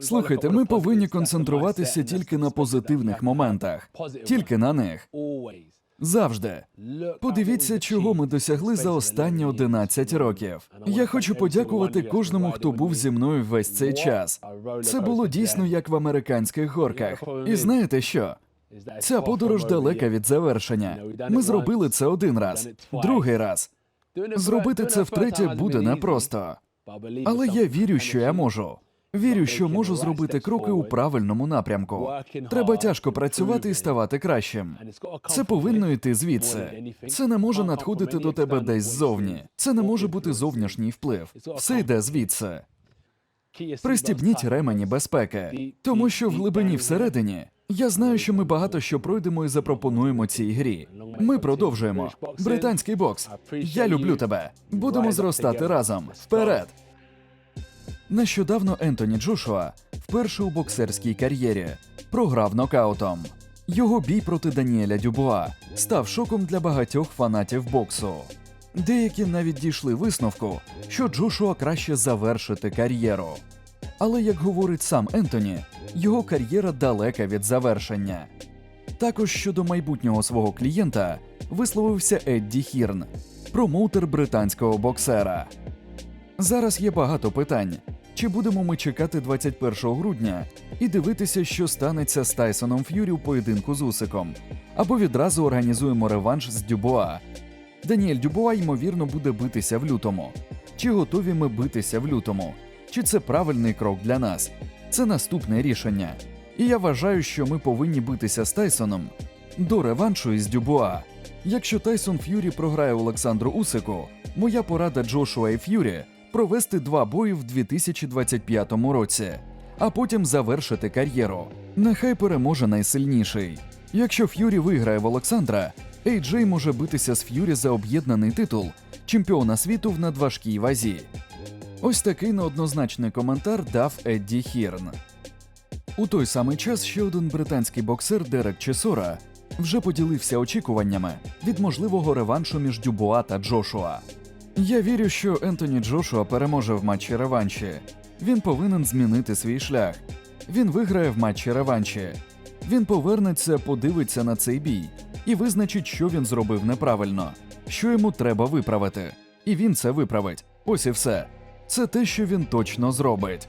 Слухайте, ми повинні концентруватися тільки на позитивних моментах, тільки на них. Завжди. Подивіться, чого ми досягли за останні 11 років. Я хочу подякувати кожному, хто був зі мною весь цей час. Це було дійсно як в американських горках. І знаєте що? Ця подорож далека від завершення. Ми зробили це один раз, другий раз. Зробити це втретє буде непросто. Але я вірю, що я можу. Вірю, що можу зробити кроки у правильному напрямку. Треба тяжко працювати і ставати кращим. Це повинно йти звідси. Це не може надходити до тебе десь ззовні. Це не може бути зовнішній вплив. Все йде звідси. Пристібніть ремені безпеки, тому що в глибині всередині я знаю, що ми багато що пройдемо і запропонуємо цій грі. Ми продовжуємо. Британський бокс. Я люблю тебе. Будемо зростати разом. Вперед! Нещодавно Ентоні Джошуа вперше у боксерській кар'єрі програв нокаутом. Його бій проти Даніеля Дюбуа став шоком для багатьох фанатів боксу. Деякі навіть дійшли висновку, що Джошуа краще завершити кар'єру. Але як говорить сам Ентоні, його кар'єра далека від завершення. Також щодо майбутнього свого клієнта висловився Едді Хірн, промоутер британського боксера. Зараз є багато питань. Чи будемо ми чекати 21 грудня і дивитися, що станеться з Тайсоном Ф'юрі у поєдинку з Усиком, або відразу організуємо реванш з Дюбуа. Даніель Дюбуа, ймовірно, буде битися в лютому. Чи готові ми битися в лютому? Чи це правильний крок для нас? Це наступне рішення. І я вважаю, що ми повинні битися з Тайсоном до реваншу із Дюбуа. Якщо Тайсон Ф'юрі програє Олександру Усику, моя порада Джошуа і Ф'юрі провести два бої в 2025 році, а потім завершити кар'єру. Нехай переможе найсильніший. Якщо Ф'юрі виграє в Олександра, Ейджей може битися з Ф'юрі за об'єднаний титул чемпіона світу в надважкій вазі. Ось такий неоднозначний коментар дав Едді Хірн. У той самий час ще один британський боксер Дерек Чесора вже поділився очікуваннями від можливого реваншу між Дюбуа та Джошуа. Я вірю, що Ентоні Джошуа переможе в матчі реванші. Він повинен змінити свій шлях. Він виграє в матчі реванші. Він повернеться, подивиться на цей бій і визначить, що він зробив неправильно, що йому треба виправити. І він це виправить. Ось і все. Це те, що він точно зробить.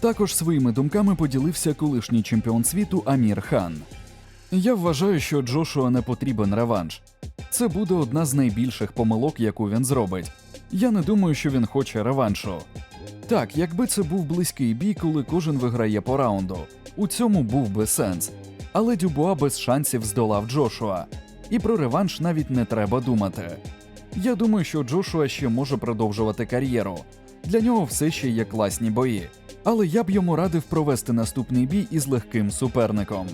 Також своїми думками поділився колишній чемпіон світу Амір Хан. Я вважаю, що Джошуа не потрібен реванш. Це буде одна з найбільших помилок, яку він зробить. Я не думаю, що він хоче реваншу. Так, якби це був близький бій, коли кожен виграє по раунду, у цьому був би сенс. Але Дюбуа без шансів здолав Джошуа. І про реванш навіть не треба думати. Я думаю, що Джошуа ще може продовжувати кар'єру. Для нього все ще є класні бої. Але я б йому радив провести наступний бій із легким суперником.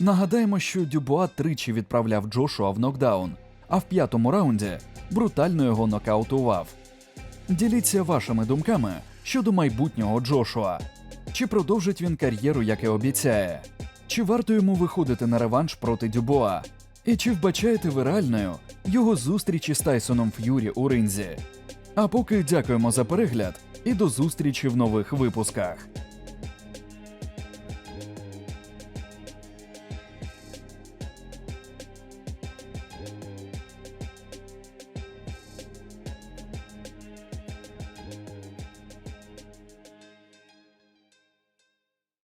Нагадаємо, що Дюбуа тричі відправляв Джошуа в нокдаун, а в п'ятому раунді брутально його нокаутував. Діліться вашими думками щодо майбутнього Джошуа. Чи продовжить він кар'єру, як і обіцяє? Чи варто йому виходити на реванш проти Дюбуа? І чи вбачаєте ви реальною його зустрічі з Тайсоном Ф'юрі у ринзі? А поки дякуємо за перегляд і до зустрічі в нових випусках.